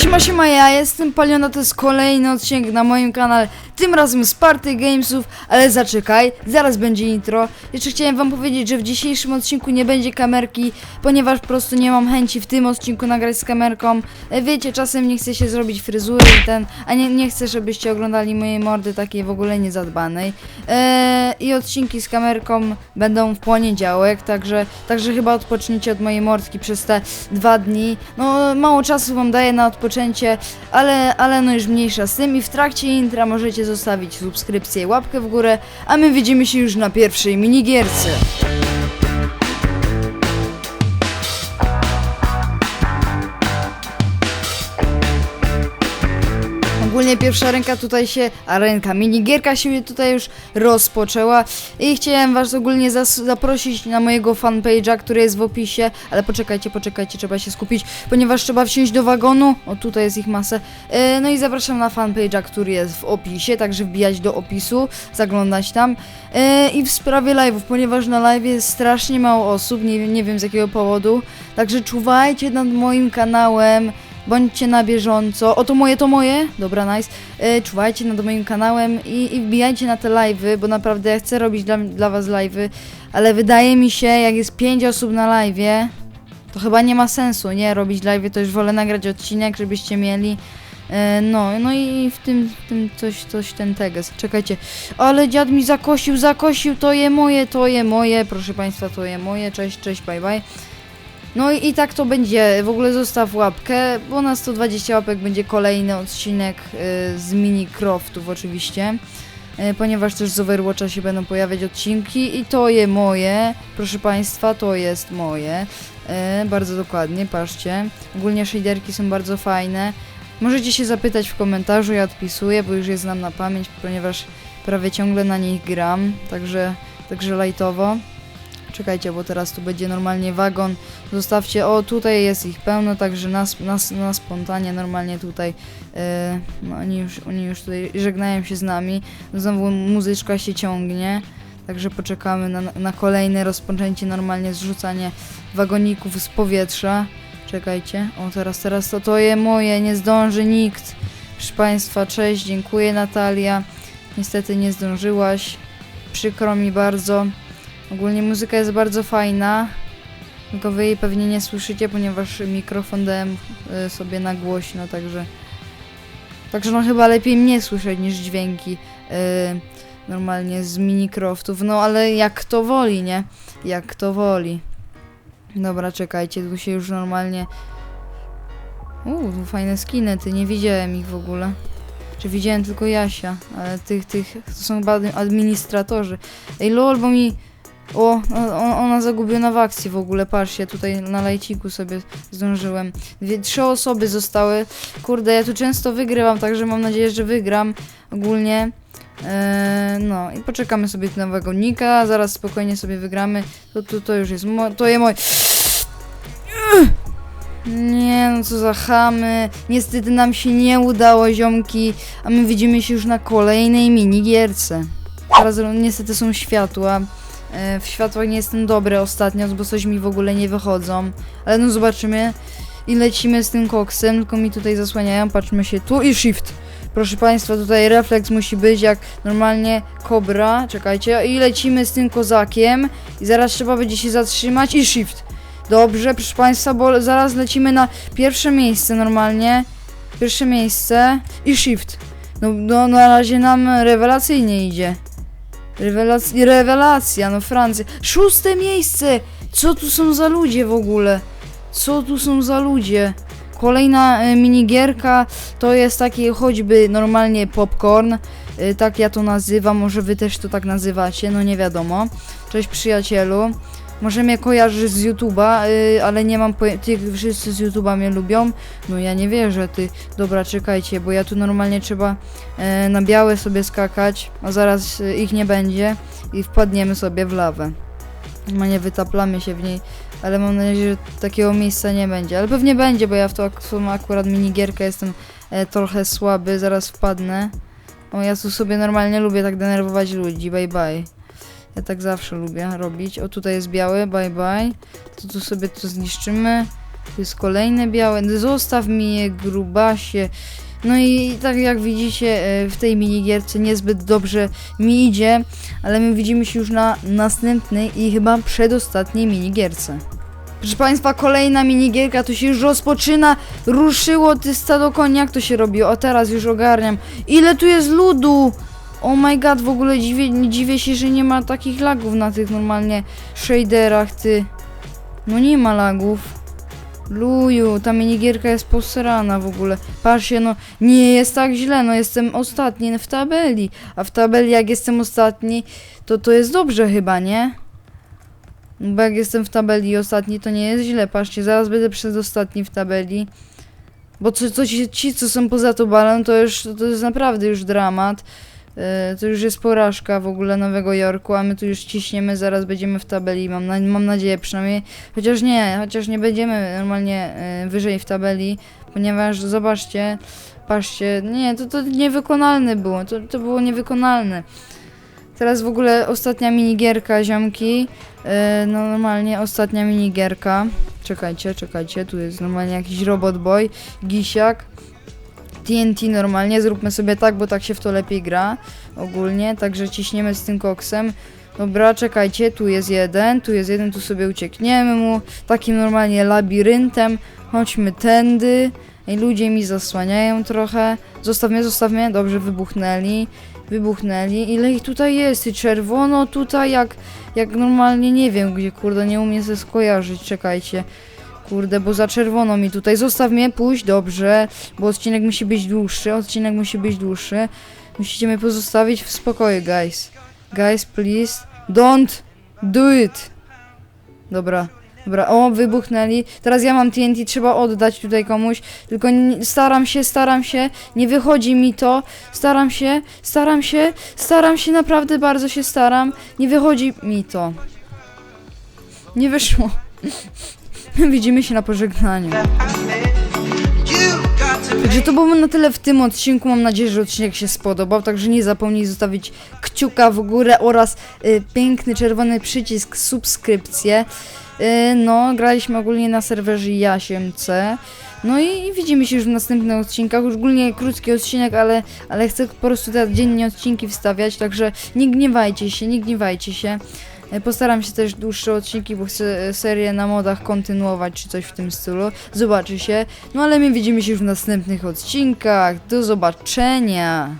Siema, siema, ja jestem Paliona, to jest kolejny odcinek na moim kanale, tym razem z Party Gamesów, ale zaczekaj, zaraz będzie intro. Jeszcze chciałem wam powiedzieć, że w dzisiejszym odcinku nie będzie kamerki, ponieważ po prostu nie mam chęci w tym odcinku nagrać z kamerką. E, Wiecie, czasem nie chcę się zrobić fryzury i ten, a nie, nie chcę, żebyście oglądali mojej mordy takiej w ogóle niezadbanej. E, I odcinki z kamerką będą w poniedziałek, także, także chyba odpoczniecie od mojej mordki przez te dwa dni. No, mało czasu wam daję na odpoczęcie, ale, ale no już mniejsza z tym i w trakcie intra możecie zostawić subskrypcję i łapkę w górę, a my widzimy się już na pierwszej minigierce. Ogólnie pierwsza ręka tutaj się, a ręka minigierka się tutaj już rozpoczęła. I chciałem was ogólnie zaprosić na mojego fanpage'a, który jest w opisie, ale poczekajcie, poczekajcie, trzeba się skupić, ponieważ trzeba wsiąść do wagonu, o tutaj jest ich masę, e, no i zapraszam na fanpage'a, który jest w opisie, także wbijać do opisu, zaglądać tam. E, i w sprawie live'ów, ponieważ na live jest strasznie mało osób, nie, nie wiem z jakiego powodu, także czuwajcie nad moim kanałem, Bądźcie na bieżąco. O, to moje, to moje. Dobra, nice. E, czuwajcie nad moim kanałem i, i wbijajcie na te live'y, bo naprawdę ja chcę robić dla, dla was live'y, ale wydaje mi się, jak jest 5 osób na live'ie, to chyba nie ma sensu, nie? Robić live'y, to już wolę nagrać odcinek, żebyście mieli. E, no, no i w tym, w tym coś, coś ten teges. Czekajcie. Ale dziad mi zakosił, zakosił, to je moje, to je moje. Proszę państwa, to je moje. Cześć, cześć, bye bye. No i, tak to będzie. W ogóle zostaw łapkę, bo na 120 łapek będzie kolejny odcinek y, z Minicraftów oczywiście. Y, ponieważ też z Overwatcha się będą pojawiać odcinki i to je moje. Proszę Państwa, to jest moje. Y, bardzo dokładnie, patrzcie. Ogólnie shaderki są bardzo fajne. Możecie się zapytać w komentarzu, ja odpisuję, bo już je znam na pamięć, ponieważ prawie ciągle na nich gram, także, także lajtowo. Czekajcie, bo teraz tu będzie normalnie wagon. Zostawcie, o tutaj jest ich pełno, także na, na, na spontanie normalnie tutaj e, no, oni, już, oni już tutaj żegnają się z nami. Znowu muzyczka się ciągnie, także poczekamy na, na kolejne rozpoczęcie, normalnie zrzucanie wagoników z powietrza. Czekajcie, o teraz, teraz to, to je moje, nie zdąży nikt. Proszę Państwa, cześć, dziękuję Natalia. Niestety nie zdążyłaś, przykro mi bardzo. Ogólnie muzyka jest bardzo fajna, tylko wy jej pewnie nie słyszycie, ponieważ mikrofon dałem y, sobie na głośno, także... Także no chyba lepiej mnie słyszeć niż dźwięki y, normalnie z minicroftów, no ale jak kto woli, nie? Jak kto woli. Dobra, czekajcie, tu się już normalnie... Uuu, fajne skiny, ty nie widziałem ich w ogóle. Czy widziałem tylko Jasia, ale tych, tych, to są chyba admi- administratorzy. Ej lol, bo mi... O, ona zagubiona w akcji w ogóle, patrzcie, tutaj na lajciku sobie zdążyłem. Dwie, trzy osoby zostały. Kurde, ja tu często wygrywam, także mam nadzieję, że wygram ogólnie. Eee, no i poczekamy sobie tu na wagonika, zaraz spokojnie sobie wygramy. To, to, to już jest, to je moje... Nie, no co za chamy. Niestety nam się nie udało, ziomki, a my widzimy się już na kolejnej minigierce. Teraz niestety są światła. E, W światłach nie jestem dobry ostatnio, bo coś mi w ogóle nie wychodzą. Ale no zobaczymy. I lecimy z tym koksem, tylko mi tutaj zasłaniają. Patrzmy się tu i shift. Proszę Państwa, tutaj refleks musi być jak normalnie kobra. Czekajcie. I lecimy z tym kozakiem. I zaraz trzeba będzie się zatrzymać i shift. Dobrze, proszę Państwa, bo zaraz lecimy na pierwsze miejsce normalnie. Pierwsze miejsce i shift. No, no na razie nam rewelacyjnie idzie. Rewelacja, rewelacja, no Francja. Szóste miejsce! Co tu są za ludzie w ogóle? Co tu są za ludzie? Kolejna e, minigierka to jest taki choćby normalnie popcorn. E, tak ja to nazywam, może wy też to tak nazywacie, no nie wiadomo. Cześć przyjacielu. Może mnie kojarzysz z YouTube'a, y, ale nie mam pojęcia. Ty wszyscy z YouTube'a mnie lubią. No ja nie wierzę, ty. Dobra, czekajcie, bo ja tu normalnie trzeba e, na białe sobie skakać, a zaraz e, ich nie będzie i wpadniemy sobie w lawę. No nie wytaplamy się w niej, ale mam nadzieję, że takiego miejsca nie będzie. Ale pewnie będzie, bo ja w to akurat minigierkę jestem e, trochę słaby, zaraz wpadnę. O, ja tu sobie normalnie lubię tak denerwować ludzi, bye bye. Ja tak zawsze lubię robić. O, tutaj jest biały, bye bye. To tu sobie to zniszczymy. Tu jest kolejne białe. Zostaw mi je, grubasie. No i tak jak widzicie e, w tej minigierce niezbyt dobrze mi idzie, ale my widzimy się już na następnej i chyba przedostatniej minigierce. Proszę Państwa, kolejna minigierka, tu się już rozpoczyna, ruszyło ty stado konia, jak to się robi? O teraz już ogarniam. Ile tu jest ludu? Oh my god, w ogóle dziwię, dziwię się, że nie ma takich lagów na tych normalnie shaderach, ty. No nie ma lagów. Luju, ta minigierka jest posrana w ogóle. Patrzcie, no nie jest tak źle, no jestem ostatni w tabeli. A w tabeli jak jestem ostatni, to to jest dobrze chyba, nie? No Bo jak jestem w tabeli ostatni, to nie jest źle. Patrzcie, zaraz będę przedostatni w tabeli. Bo co, co ci, ci, co są poza tubalem, to już to jest naprawdę już dramat. E, to już jest porażka w ogóle Nowego Jorku, a my tu już ciśniemy, zaraz będziemy w tabeli, mam, na, mam nadzieję przynajmniej. Chociaż nie, chociaż nie będziemy normalnie e, wyżej w tabeli, ponieważ zobaczcie, patrzcie, nie, to, to niewykonalne było, to, to było niewykonalne. Teraz w ogóle ostatnia minigierka, ziomki. E, no normalnie ostatnia minigierka. Czekajcie, czekajcie, tu jest normalnie jakiś robot boy, gisiak. TNT normalnie, zróbmy sobie tak, bo tak się w to lepiej gra ogólnie, także ciśniemy z tym koksem. Dobra, czekajcie, tu jest jeden, tu jest jeden, tu sobie uciekniemy mu, takim normalnie labiryntem, chodźmy tędy. Ej, ludzie mi zasłaniają trochę. Zostaw mnie, zostaw mnie, dobrze, wybuchnęli. Wybuchnęli. Ile ich tutaj jest? I czerwono tutaj, jak, jak normalnie nie wiem gdzie, kurde, nie umiem sobie skojarzyć, czekajcie. Kurde, bo za czerwono mi tutaj. Zostaw mnie, pójść, dobrze, bo odcinek musi być dłuższy, odcinek musi być dłuższy. Musicie mnie pozostawić w spokoju, guys. Guys, please, don't do it. Dobra, dobra, o, wybuchnęli. Teraz ja mam TNT, trzeba oddać tutaj komuś. Tylko staram się, staram się, nie wychodzi mi to. Staram się, staram się, staram się, naprawdę bardzo się staram. Nie wychodzi mi to. Nie wyszło. Widzimy się na pożegnaniu. Także to było na tyle w tym odcinku. Mam nadzieję, że odcinek się spodobał. Także nie zapomnij zostawić kciuka w górę oraz y, piękny czerwony przycisk subskrypcję. Y, no, graliśmy ogólnie na serwerze Jasiemce. No i, i widzimy się już w następnych odcinkach. Już ogólnie krótki odcinek, ale, ale chcę po prostu teraz dziennie odcinki wstawiać. Także nie gniewajcie się, nie gniewajcie się. E, Postaram się też dłuższe odcinki, bo chcę e, serię na modach kontynuować, czy coś w tym stylu. Zobaczy się. No ale my widzimy się już w następnych odcinkach. Do zobaczenia!